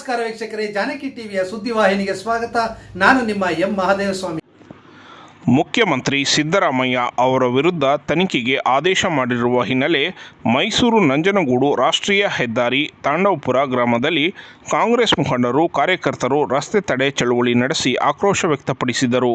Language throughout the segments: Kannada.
ನಮಸ್ಕಾರ ವೀಕ್ಷಕರೇ, ಜಾನಕಿ ಟಿವಿಯ ಸುದ್ದಿವಾಹಿನಿಗೆ ಸ್ವಾಗತ. ನಾನು ನಿಮ್ಮ ಎಂ. ಮಹಾದೇವಸ್ವಾಮಿ. ಮುಖ್ಯಮಂತ್ರಿ ಸಿದ್ದರಾಮಯ್ಯ ಅವರ ವಿರುದ್ಧ ತನಿಖೆಗೆ ಆದೇಶ ಮಾಡಿರುವ ಹಿನ್ನೆಲೆ ಮೈಸೂರು ನಂಜನಗೂಡು ರಾಷ್ಟ್ರೀಯ ಹೆದ್ದಾರಿ ತಾಂಡವಪುರ ಗ್ರಾಮದಲ್ಲಿ ಕಾಂಗ್ರೆಸ್ ಮುಖಂಡರು, ಕಾರ್ಯಕರ್ತರು ರಸ್ತೆ ತಡೆ ಚಳುವಳಿ ನಡೆಸಿ ಆಕ್ರೋಶ ವ್ಯಕ್ತಪಡಿಸಿದರು.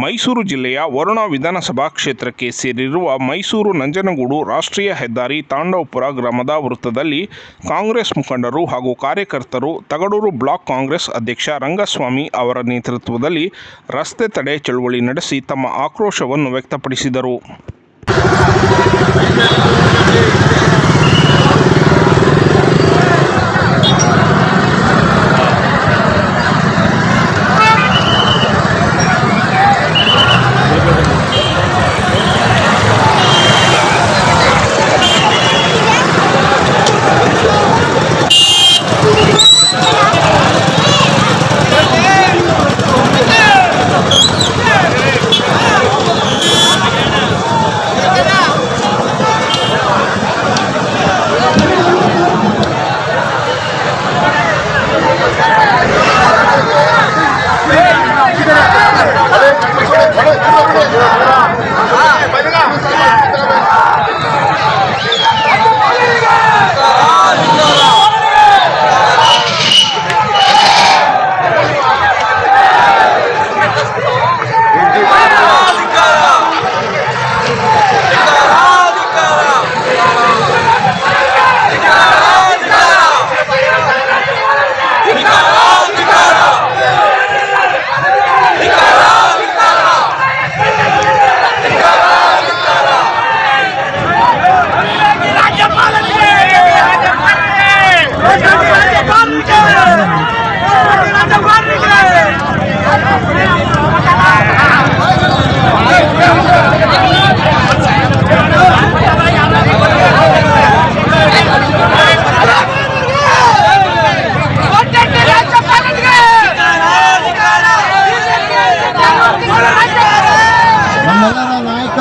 ಮೈಸೂರು ಜಿಲ್ಲೆಯ ವರುಣ ವಿಧಾನಸಭಾ ಕ್ಷೇತ್ರಕ್ಕೆ ಸೇರಿರುವ ಮೈಸೂರು ನಂಜನಗೂಡು ರಾಷ್ಟ್ರೀಯ ಹೆದ್ದಾರಿ ತಾಂಡವಪುರ ಗ್ರಾಮದ ವೃತ್ತದಲ್ಲಿ ಕಾಂಗ್ರೆಸ್ ಮುಖಂಡರು ಹಾಗೂ ಕಾರ್ಯಕರ್ತರು ತಗಡೂರು ಬ್ಲಾಕ್ ಕಾಂಗ್ರೆಸ್ ಅಧ್ಯಕ್ಷ ರಂಗಸ್ವಾಮಿ ಅವರ ನೇತೃತ್ವದಲ್ಲಿ ರಸ್ತೆ ತಡೆ ಚಳವಳಿ ನಡೆಸಿ ತಮ್ಮ ಆಕ್ರೋಶವನ್ನು ವ್ಯಕ್ತಪಡಿಸಿದರು.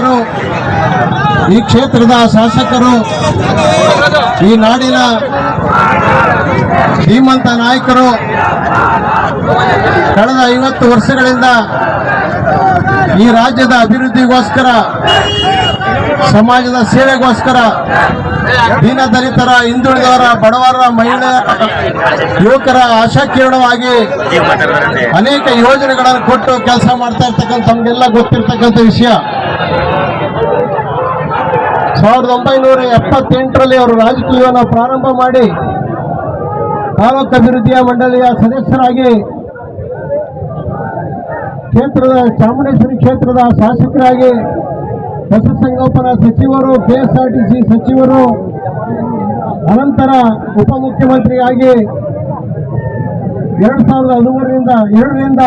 ನಾಯಕರು ಈ ಕ್ಷೇತ್ರದ ಶಾಸಕರು, ಈ ನಾಡಿನ ಧೀಮಂತ ನಾಯಕರು, ಕಳೆದ ಐವತ್ತು ವರ್ಷಗಳಿಂದ ಈ ರಾಜ್ಯದ ಅಭಿವೃದ್ಧಿಗೋಸ್ಕರ, ಸಮಾಜದ ಸೇವೆಗೋಸ್ಕರ ದೀನದಲಿತರ ಹಿಂದುಳಿದವರ, ಬಡವರ ಮಹಿಳೆಯರ ಯುವಕರ ಆಶಾಕಿರಣವಾಗಿ ಅನೇಕ ಯೋಜನೆಗಳನ್ನು ಕೊಟ್ಟು ಕೆಲಸ ಮಾಡ್ತಾ ಇರ್ತಕ್ಕಂಥ ಗೊತ್ತಿರ್ತಕ್ಕಂಥ ವಿಷಯ. ಸಾವಿರದ ಒಂಬೈನೂರ ಎಪ್ಪತ್ತೆಂಟರಲ್ಲಿ ಅವರು ರಾಜಕೀಯವನ್ನು ಪ್ರಾರಂಭ ಮಾಡಿ ತಾಲೂಕು ಅಭಿವೃದ್ಧಿಯ ಮಂಡಳಿಯ ಸದಸ್ಯರಾಗಿ ಕ್ಷೇತ್ರದ ಚಾಮುಂಡೇಶ್ವರಿ ಕ್ಷೇತ್ರದ ಶಾಸಕರಾಗಿ ಪಶುಸಂಗೋಪನಾ ಸಚಿವರು, ಕೆಎಸ್ಆರ್ಟಿಸಿ ಸಚಿವರು, ಅನಂತರ ಉಪಮುಖ್ಯಮಂತ್ರಿಯಾಗಿ ಎರಡು ಸಾವಿರದ ಹದಿಮೂರರಿಂದ, ಎರಡರಿಂದ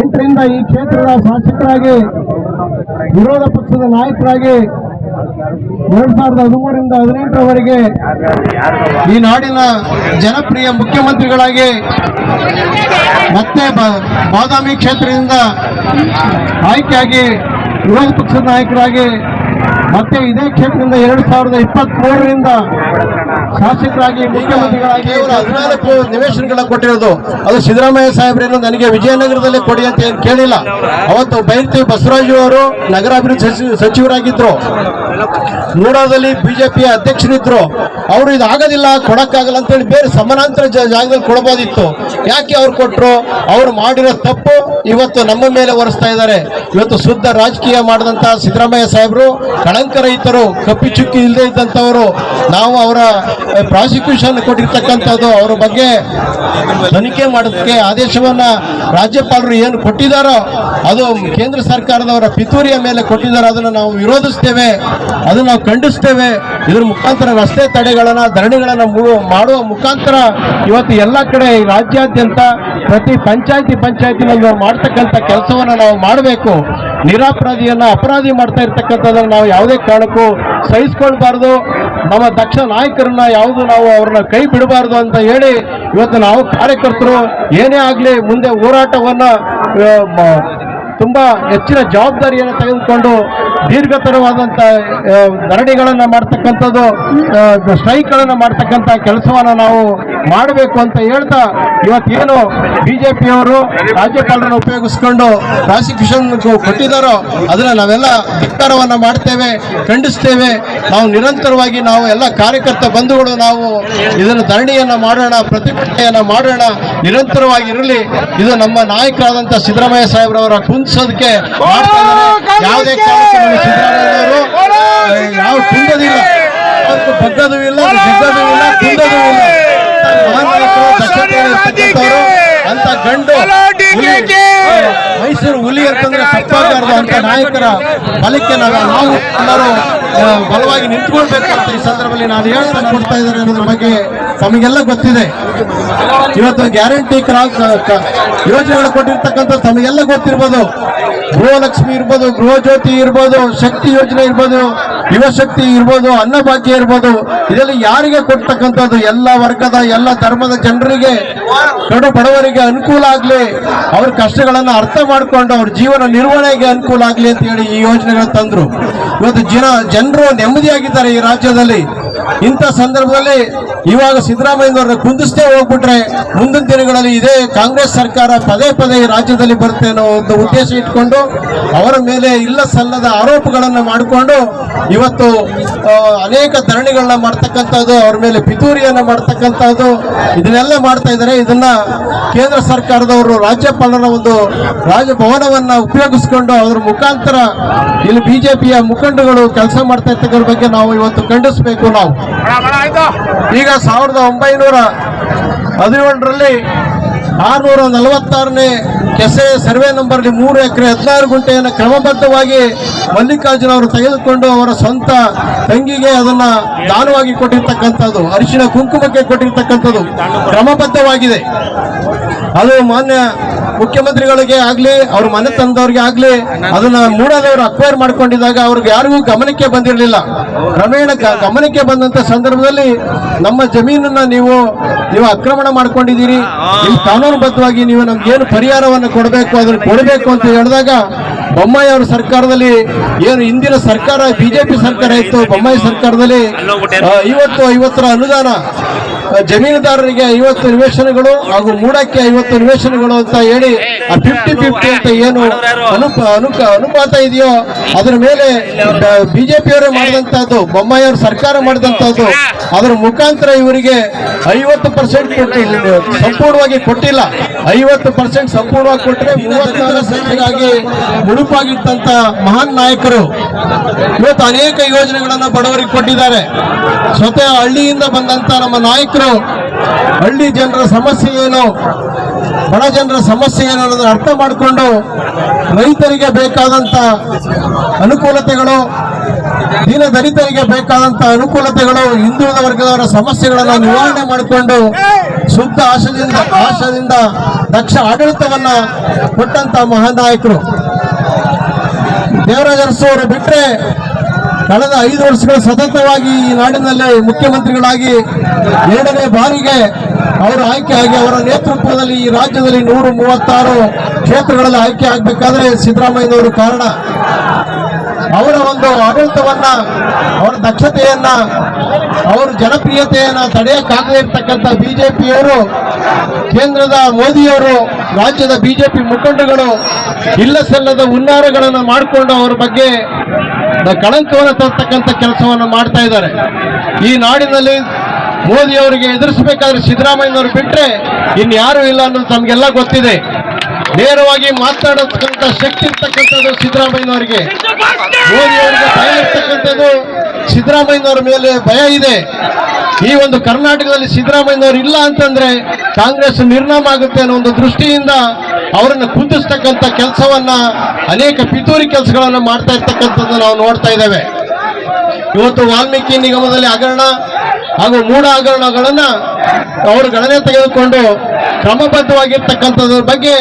ಎಂಟರಿಂದ ಈ ಕ್ಷೇತ್ರದ ಶಾಸಕರಾಗಿ, ವಿರೋಧ ಪಕ್ಷದ ನಾಯಕರಾಗಿ ಎರಡ್ ಸಾವಿರದ ಹದಿಮೂರರಿಂದ ಹದಿನೆಂಟರವರೆಗೆ ಈ ನಾಡಿನ ಜನಪ್ರಿಯ ಮುಖ್ಯಮಂತ್ರಿಗಳಾಗಿ ಮತ್ತೆ ಬಾದಾಮಿ ಕ್ಷೇತ್ರದಿಂದ ಆಯ್ಕೆಯಾಗಿ ವಿರೋಧ ಪಕ್ಷದ ನಾಯಕರಾಗಿ ಮತ್ತೆ ಇದೇ ಕ್ಷೇತ್ರದಿಂದ ಎರಡು ಸಾವಿರದ ಇಪ್ಪತ್ತ್ ಮೂರರಿಂದ ಶಾಸಕರಾಗಿ, ಮುಖ್ಯಮಂತ್ರಿಗಳಾಗಿ ಹದಿನಾಲ್ಕು ನಿವೇಶನಗಳನ್ನ ಕೊಟ್ಟಿರೋದು. ಅದು ಸಿದ್ದರಾಮಯ್ಯ ಸಾಹೇಬ್ರೇನು ನನಗೆ ವಿಜಯನಗರದಲ್ಲಿ ಕೊಡಿ ಅಂತ ಏನು ಕೇಳಿಲ್ಲ. ಅವತ್ತು ಬೈಂತಿ ಬಸವರಾಜು ಅವರು ನಗರಾಭಿವೃದ್ಧಿ ಸಚಿ- ಸಚಿವರಾಗಿದ್ರು. ಮೂಡಾದಲ್ಲಿ ಬಿಜೆಪಿಯ ಅಧ್ಯಕ್ಷರಿದ್ರು. ಅವರು ಇದು ಆಗೋದಿಲ್ಲ, ಕೊಡಕ್ಕಾಗಲ್ಲ ಅಂತೇಳಿ ಬೇರೆ ಸಮಾನಾಂತರ ಜಾಗದಲ್ಲಿ ಕೊಡಬಹುದಿತ್ತು ಯಾಕೆ ಅವ್ರು ಕೊಟ್ಟರು ಅವ್ರು ಮಾಡಿರೋ ತಪ್ಪು ಇವತ್ತು ನಮ್ಮ ಮೇಲೆ ಹೊರಿಸ್ತಾ ಇದ್ದಾರೆ. ಇವತ್ತು ಶುದ್ಧ ರಾಜಕೀಯ ಮಾಡಿದಂತ ಸಿದ್ದರಾಮಯ್ಯ ಸಾಹೇಬರು, ಕಳಂಕ ರಹಿತರು, ಕಪ್ಪಿ ಚುಕ್ಕಿ ಇಲ್ಲದೆ ಇದ್ದಂಥವರು ನಾವು ಅವರ ಪ್ರಾಸಿಕ್ಯೂಷನ್ ಕೊಟ್ಟಿರ್ತಕ್ಕಂಥದ್ದು ಅವರ ಬಗ್ಗೆ ತನಿಖೆ ಮಾಡೋದಕ್ಕೆ ಆದೇಶವನ್ನು ರಾಜ್ಯಪಾಲರು ಏನು ಕೊಟ್ಟಿದ್ದಾರೋ, ಅದು ಕೇಂದ್ರ ಸರ್ಕಾರದವರ ಪಿತೂರಿಯ ಮೇಲೆ ಕೊಟ್ಟಿದ್ದಾರೆ. ಅದನ್ನು ನಾವು ವಿರೋಧಿಸ್ತೇವೆ. ಅದನ್ನು ನಾವು ಖಂಡಿಸ್ತೇವೆ. ಇದ್ರ ಮುಖಾಂತರ ರಸ್ತೆ ತಡೆಗಳನ್ನು, ಧರಣಿಗಳನ್ನು ಮಾಡುವ ಮುಖಾಂತರ ಇವತ್ತು ಎಲ್ಲ ಕಡೆ ರಾಜ್ಯಾದ್ಯಂತ ಪ್ರತಿ ಪಂಚಾಯಿತಿ ಪಂಚಾಯತಿನಲ್ಲಿ ನಾವು ಮಾಡ್ತಕ್ಕಂಥ ಕೆಲಸವನ್ನು ನಾವು ಮಾಡಬೇಕು. ನಿರಾಪರಾಧಿಯನ್ನು ಅಪರಾಧಿ ಮಾಡ್ತಾ ಇರ್ತಕ್ಕಂಥದ್ದನ್ನು ನಾವು ಯಾವುದೇ ಕಾರಣಕ್ಕೂ ಸಹಿಸ್ಕೊಳ್ಬಾರ್ದು. ನಮ್ಮ ದಕ್ಷ ನಾಯಕರನ್ನ ಯಾವುದು ನಾವು ಅವ್ರನ್ನ ಕೈ ಬಿಡಬಾರ್ದು ಅಂತ ಹೇಳಿ ಇವತ್ತು ನಾವು ಕಾರ್ಯಕರ್ತರು ಏನೇ ಆಗಲಿ ಮುಂದೆ ಹೋರಾಟವನ್ನು ತುಂಬ ತುಂಬಾ ಹೆಚ್ಚಿನ ಜವಾಬ್ದಾರಿಯನ್ನು ತೆಗೆದುಕೊಂಡು ದೀರ್ಘತರವಾದಂತ ಧರಣಿಗಳನ್ನು ಮಾಡ್ತಕ್ಕಂಥದ್ದು ಸ್ಟ್ರೈಕ್ಗಳನ್ನ ಮಾಡ್ತಕ್ಕಂಥ ಕೆಲಸವನ್ನ ನಾವು ಮಾಡಬೇಕು ಅಂತ ಹೇಳ್ತಾ ಇವತ್ತೇನು ಬಿಜೆಪಿಯವರು ರಾಜ್ಯಪಾಲರನ್ನು ಉಪಯೋಗಿಸ್ಕೊಂಡು ಪ್ರಾಸಿಕ್ಯೂಷನ್ ಕೊಟ್ಟಿದ್ದಾರೋ ಅದನ್ನ ನಾವೆಲ್ಲ ಧಿಕ್ಕಾರವನ್ನ ಮಾಡ್ತೇವೆ ಖಂಡಿಸ್ತೇವೆ. ನಾವು ನಿರಂತರವಾಗಿ ನಾವು ಎಲ್ಲ ಕಾರ್ಯಕರ್ತ ಬಂಧುಗಳು ನಾವು ಇದನ್ನು ಧರಣಿಯನ್ನ ಮಾಡೋಣ ಪ್ರತಿಭಟನೆಯನ್ನ ಮಾಡೋಣ ನಿರಂತರವಾಗಿ ಇರಲಿ ಇದು ನಮ್ಮ ನಾಯಕರಾದಂತ ಸಿದ್ದರಾಮಯ್ಯ ಸಾಹೇಬ್ರವರ ಕುಂದಿಸೋದಕ್ಕೆ. ಯಾವುದೇ ಕಾರಣಕ್ಕೂ ನಮ್ಮ ಸಿದ್ದರಾಮಯ್ಯನವರು ಯಾವ ಅದಕ್ಕೆ ಬಗ್ಗದೂ ಇಲ್ಲ ಜಗ್ಗದೂ ಇಲ್ಲ ಕುಂದದೂ ಇಲ್ಲ. ಮಹಾನ್ ನಾಯಕರು, ಅಂತ ಗಂಡು ಮೈಸೂರು ಹುಲಿ ಅಂತಂದ್ರೆ ತಪ್ಪಾಗಬಾರ್ದು ಅಂತ ನಾಯಕರ ಬಲಕ್ಕೆ ನಾವು ನಾವು ಎಲ್ಲರೂ ಬಲವಾಗಿ ನಿಂತ್ಕೊಳ್ಬೇಕು ಅಂತ ಈ ಸಂದರ್ಭದಲ್ಲಿ ನಾನು ಹೇಳ್ತಾ ಕೊಡ್ತಾ ಇದ್ದಾರೆ ಅನ್ನೋದ್ರ ಬಗ್ಗೆ. ತಮಗೆಲ್ಲ ಗೊತ್ತಿದೆ. ಇವತ್ತು ಗ್ಯಾರಂಟಿ ಕ್ರಾಸ್ ಯೋಜನೆಗಳು ಕೊಟ್ಟಿರ್ತಕ್ಕಂಥ ತಮಗೆಲ್ಲ ಗೊತ್ತಿರ್ಬೋದು. ಗೃಹಲಕ್ಷ್ಮಿ ಇರ್ಬೋದು ಗೃಹ ಜ್ಯೋತಿ ಇರ್ಬೋದು, ಶಕ್ತಿ ಯೋಜನೆ ಇರ್ಬೋದು, ಯುವಶಕ್ತಿ ಇರ್ಬೋದು, ಅನ್ನಭಾಗ್ಯ ಇರ್ಬೋದು. ಇದೆಲ್ಲ ಯಾರಿಗೆ ಕೊಡ್ತಕ್ಕಂಥದ್ದು? ಎಲ್ಲ ವರ್ಗದ, ಎಲ್ಲ ಧರ್ಮದ ಜನರಿಗೆ, ಕಡು ಬಡವರಿಗೆ ಅನುಕೂಲ ಆಗಲಿ, ಅವ್ರ ಕಷ್ಟಗಳನ್ನು ಅರ್ಥ ಮಾಡಿಕೊಂಡು ಅವ್ರ ಜೀವನ ನಿರ್ವಹಣೆಗೆ ಅನುಕೂಲ ಆಗಲಿ ಅಂತ ಹೇಳಿ ಈ ಯೋಜನೆಗಳು ತಂದರು. ಇವತ್ತು ಜನ, ಜನರು ನೆಮ್ಮದಿಯಾಗಿದ್ದಾರೆ ಈ ರಾಜ್ಯದಲ್ಲಿ. ಇಂಥ ಸಂದರ್ಭದಲ್ಲಿ ಇವಾಗ ಸಿದ್ದರಾಮಯ್ಯನವ್ರನ್ನ ಕುಂದಿಸ್ತೇ ಹೋಗ್ಬಿಟ್ರೆ ಮುಂದಿನ ದಿನಗಳಲ್ಲಿ ಇದೇ ಕಾಂಗ್ರೆಸ್ ಸರ್ಕಾರ ಪದೇ ಪದೇ ರಾಜ್ಯದಲ್ಲಿ ಬರುತ್ತೆ ಅನ್ನೋ ಒಂದು ಉದ್ದೇಶ ಇಟ್ಕೊಂಡು ಅವರ ಮೇಲೆ ಇಲ್ಲ ಸಲ್ಲದ ಆರೋಪಗಳನ್ನು ಮಾಡಿಕೊಂಡು ಇವತ್ತು ಅನೇಕ ಧರಣಿಗಳನ್ನ ಮಾಡ್ತಕ್ಕಂಥದ್ದು, ಅವ್ರ ಮೇಲೆ ಪಿತೂರಿಯನ್ನ ಮಾಡ್ತಕ್ಕಂಥದ್ದು, ಇದನ್ನೆಲ್ಲ ಮಾಡ್ತಾ ಇದ್ದಾರೆ. ಇದನ್ನ ಕೇಂದ್ರ ಸರ್ಕಾರದವರು ರಾಜ್ಯಪಾಲರ ಒಂದು ರಾಜಭವನವನ್ನ ಉಪಯೋಗಿಸ್ಕೊಂಡು ಅದರ ಮುಖಾಂತರ ಇಲ್ಲಿ ಬಿಜೆಪಿಯ ಮುಖಂಡಗಳು ಕೆಲಸ ಮಾಡ್ತಾ ಇರ್ತಕ್ಕಂಥ ಬಗ್ಗೆ ನಾವು ಇವತ್ತು ಖಂಡಿಸಬೇಕು ಈಗ ಸಾವಿರದ ಒಂಬೈನೂರ ಹದಿನೇಳರಲ್ಲಿ ಆರುನೂರ ನಲವತ್ತಾರನೇ ಕೆಸೆ ಸರ್ವೆ ನಂಬರ್ಲಿ ಮೂರು ಎಕರೆ ಹದಿನಾರು ಗುಂಟೆಯನ್ನು ಕ್ರಮಬದ್ಧವಾಗಿ ಮಲ್ಲಿಕಾರ್ಜುನ ಅವರು ತೆಗೆದುಕೊಂಡು ಅವರ ಸ್ವಂತ ತಂಗಿಗೆ ಅದನ್ನು ದಾನವಾಗಿ ಕೊಟ್ಟಿರ್ತಕ್ಕಂಥದ್ದು, ಅರಿಶಿನ ಕುಂಕುಮಕ್ಕೆ ಕೊಟ್ಟಿರ್ತಕ್ಕಂಥದ್ದು ಕ್ರಮಬದ್ಧವಾಗಿದೆ. ಅದು ಮಾನ್ಯ ಮುಖ್ಯಮಂತ್ರಿಗಳಿಗೆ ಆಗಲಿ, ಅವ್ರ ಮನೆ ತಂದವ್ರಿಗೆ ಆಗಲಿ, ಅದನ್ನ ಮೂಡದವರು ಅಕ್ವೈರ್ ಮಾಡ್ಕೊಂಡಿದ್ದಾಗ ಅವ್ರಿಗೆ ಯಾರಿಗೂ ಗಮನಕ್ಕೆ ಬಂದಿರಲಿಲ್ಲ. ಕ್ರಮೇಣ ಗಮನಕ್ಕೆ ಬಂದಂತ ಸಂದರ್ಭದಲ್ಲಿ ನಮ್ಮ ಜಮೀನನ್ನ ನೀವು ನೀವು ಆಕ್ರಮಣ ಮಾಡ್ಕೊಂಡಿದ್ದೀರಿ. ಇಲ್ಲಿ ಕಾನೂನುಬದ್ಧವಾಗಿ ನೀವು ನಮ್ಗೇನು ಏನು ಪರಿಹಾರವನ್ನು ಕೊಡಬೇಕು ಅದನ್ನು ಕೊಡಬೇಕು ಅಂತ ಹೇಳಿದಾಗ ಬೊಮ್ಮಾಯಿ ಅವರ ಸರ್ಕಾರದಲ್ಲಿ ಏನು ಹಿಂದಿನ ಸರ್ಕಾರ ಬಿಜೆಪಿ ಸರ್ಕಾರ ಇತ್ತು ಬೊಮ್ಮಾಯಿ ಸರ್ಕಾರದಲ್ಲಿ ಇವತ್ತು ಐವತ್ತು ಐವತ್ತರ ಅನುದಾನ ಜಮೀನುದಾರರಿಗೆ ಐವತ್ತು ನಿವೇಶನಗಳು ಹಾಗೂ ಮೂಡಕ್ಕೆ ಐವತ್ತು ನಿವೇಶನಗಳು ಅಂತ ಹೇಳಿ ಫಿಫ್ಟಿ ಫಿಫ್ಟಿ ಅಂತ ಏನು ಅನುಪ, ಅನುಕ, ಅನುಪಾತ ಇದೆಯೋ, ಅದರ ಮೇಲೆ ಬಿಜೆಪಿಯವರೇ ಮಾಡಿದಂತಹದ್ದು, ಬೊಮ್ಮಾಯಿಯವರು ಸರ್ಕಾರ ಮಾಡಿದಂತಹದ್ದು, ಅದರ ಮುಖಾಂತರ ಇವರಿಗೆ ಐವತ್ತು ಪರ್ಸೆಂಟ್ ಸಂಪೂರ್ಣವಾಗಿ ಕೊಟ್ಟಿಲ್ಲ. ಐವತ್ತು ಪರ್ಸೆಂಟ್ ಸಂಪೂರ್ಣವಾಗಿ ಕೊಟ್ಟರೆ ಮೂವತ್ತಾರು ಸಂಖ್ಯೆಗಾಗಿ ಮುಡುಪಾಗಿಟ್ಟಂತ ಮಹಾನ್ ನಾಯಕರು ಇವತ್ತು ಅನೇಕ ಯೋಜನೆಗಳನ್ನು ಬಡವರಿಗೆ ಕೊಟ್ಟಿದ್ದಾರೆ. ಸ್ವತಃ ಹಳ್ಳಿಯಿಂದ ಬಂದಂತ ನಮ್ಮ ನಾಯಕರು ಹಳ್ಳಿ ಜನರ ಸಮಸ್ಯೆ ಏನು? ಬಡ ಜನರ ಸಮಸ್ಯೆ ಏನು ಅನ್ನೋದನ್ನು ಅರ್ಥ ಮಾಡಿಕೊಂಡು ರೈತರಿಗೆ ಬೇಕಾದಂಥ ಅನುಕೂಲತೆಗಳು, ದೀನ ದಲಿತರಿಗೆ ಬೇಕಾದಂಥ ಅನುಕೂಲತೆಗಳು, ಹಿಂದುಳಿದ ವರ್ಗದವರ ಸಮಸ್ಯೆಗಳನ್ನು ನಿವಾರಣೆ ಮಾಡಿಕೊಂಡು ಶುದ್ಧ ಆಶದಿಂದ ಆಶದಿಂದ ದಕ್ಷ ಆಡಳಿತವನ್ನ ಕೊಟ್ಟಂತ ಮಹಾನಾಯಕರು. ದೇವರಾಜರಸು ಅವರು ಬಿಟ್ರೆ ಕಳೆದ ಐದು ವರ್ಷಗಳ ಸತತವಾಗಿ ಈ ನಾಡಿನಲ್ಲಿ ಮುಖ್ಯಮಂತ್ರಿಗಳಾಗಿ ಎರಡನೇ ಬಾರಿಗೆ ಅವರು ಆಯ್ಕೆಯಾಗಿ ಅವರ ನೇತೃತ್ವದಲ್ಲಿ ಈ ರಾಜ್ಯದಲ್ಲಿ ನೂರ ಮೂವತ್ತಾರು ಕ್ಷೇತ್ರಗಳಲ್ಲಿ ಆಯ್ಕೆ ಆಗಬೇಕಾದ್ರೆ ಸಿದ್ದರಾಮಯ್ಯನವರು ಕಾರಣ. ಅವರ ಒಂದು ಆಡಳಿತವನ್ನ, ಅವರ ದಕ್ಷತೆಯನ್ನ, ಅವರ ಜನಪ್ರಿಯತೆಯನ್ನ ತಡೆಯಕ್ಕಾಗದೇ ಇರ್ತಕ್ಕಂಥ ಬಿಜೆಪಿಯವರು, ಕೇಂದ್ರದ ಮೋದಿಯವರು, ರಾಜ್ಯದ ಬಿಜೆಪಿ ಮುಖಂಡಗಳು ಇಲ್ಲ ಸಲ್ಲದ ಹುನ್ನಾರಗಳನ್ನು ಮಾಡಿಕೊಂಡು ಅವರ ಬಗ್ಗೆ ಕಳಂಕವನ್ನು ತರ್ತಕ್ಕಂಥ ಕೆಲಸವನ್ನು ಮಾಡ್ತಾ ಇದ್ದಾರೆ. ಈ ನಾಡಿನಲ್ಲಿ ಮೋದಿ ಅವರಿಗೆ ಎದುರಿಸಬೇಕಾದ್ರೆ ಸಿದ್ದರಾಮಯ್ಯನವರು ಬಿಟ್ಟರೆ ಇನ್ಯಾರೂ ಇಲ್ಲ ಅನ್ನೋದು ತಮಗೆಲ್ಲ ಗೊತ್ತಿದೆ. ನೇರವಾಗಿ ಮಾತನಾಡತಕ್ಕಂಥ ಶಕ್ತಿ ಇರ್ತಕ್ಕಂಥದ್ದು ಸಿದ್ದರಾಮಯ್ಯನವರಿಗೆ. ಮೋದಿ ಅವರಿಗೆ ಭಯ ಇರ್ತಕ್ಕಂಥದ್ದು ಸಿದ್ದರಾಮಯ್ಯನವರ ಮೇಲೆ ಭಯ ಇದೆ. ಈ ಒಂದು ಕರ್ನಾಟಕದಲ್ಲಿ ಸಿದ್ದರಾಮಯ್ಯನವರು ಇಲ್ಲ ಅಂತಂದ್ರೆ ಕಾಂಗ್ರೆಸ್ ನಿರ್ನಾಮ ಆಗುತ್ತೆ ಅನ್ನೋ ಒಂದು ದೃಷ್ಟಿಯಿಂದ ಅವರನ್ನು ಕುಂದಿಸ್ತಕ್ಕಂಥ ಕೆಲಸವನ್ನ ಅನೇಕ ಪಿತೂರಿ ಕೆಲಸಗಳನ್ನು ಮಾಡ್ತಾ ಇರ್ತಕ್ಕಂಥದ್ದು ನಾವು ನೋಡ್ತಾ ಇದ್ದೇವೆ. ಇವತ್ತು ವಾಲ್ಮೀಕಿ ನಿಗಮದಲ್ಲಿ ಹಗರಣ ಹಾಗೂ ಮೂಢ ಹಗರಣಗಳನ್ನ ಅವರು ಗಣನೆ ತೆಗೆದುಕೊಂಡು ಕ್ರಮಬದ್ಧವಾಗಿರ್ತಕ್ಕಂಥದ್ರ ಬಗ್ಗೆ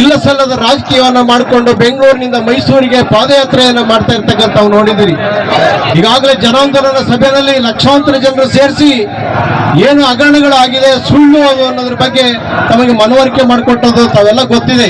ಇಲ್ಲ ಸಲ್ಲದ ರಾಜಕೀಯವನ್ನು ಮಾಡಿಕೊಂಡು ಬೆಂಗಳೂರಿನಿಂದ ಮೈಸೂರಿಗೆ ಪಾದಯಾತ್ರೆಯನ್ನು ಮಾಡ್ತಾ ಇರ್ತಕ್ಕಂಥ ನೋಡಿದಿರಿ ಈಗಾಗಲೇ ಜನಾಂದೋಲನ ಸಭೆಯಲ್ಲಿ ಲಕ್ಷಾಂತರ ಜನರು ಸೇರಿಸಿ ಏನು ಹಗರಣಗಳು ಆಗಿದೆ ಸುಳ್ಳು ಅನ್ನೋದ್ರ ಬಗ್ಗೆ ತಮಗೆ ಮನವರಿಕೆ ಮಾಡಿಕೊಟ್ಟದ್ದು ತಾವೆಲ್ಲ ಗೊತ್ತಿದೆ.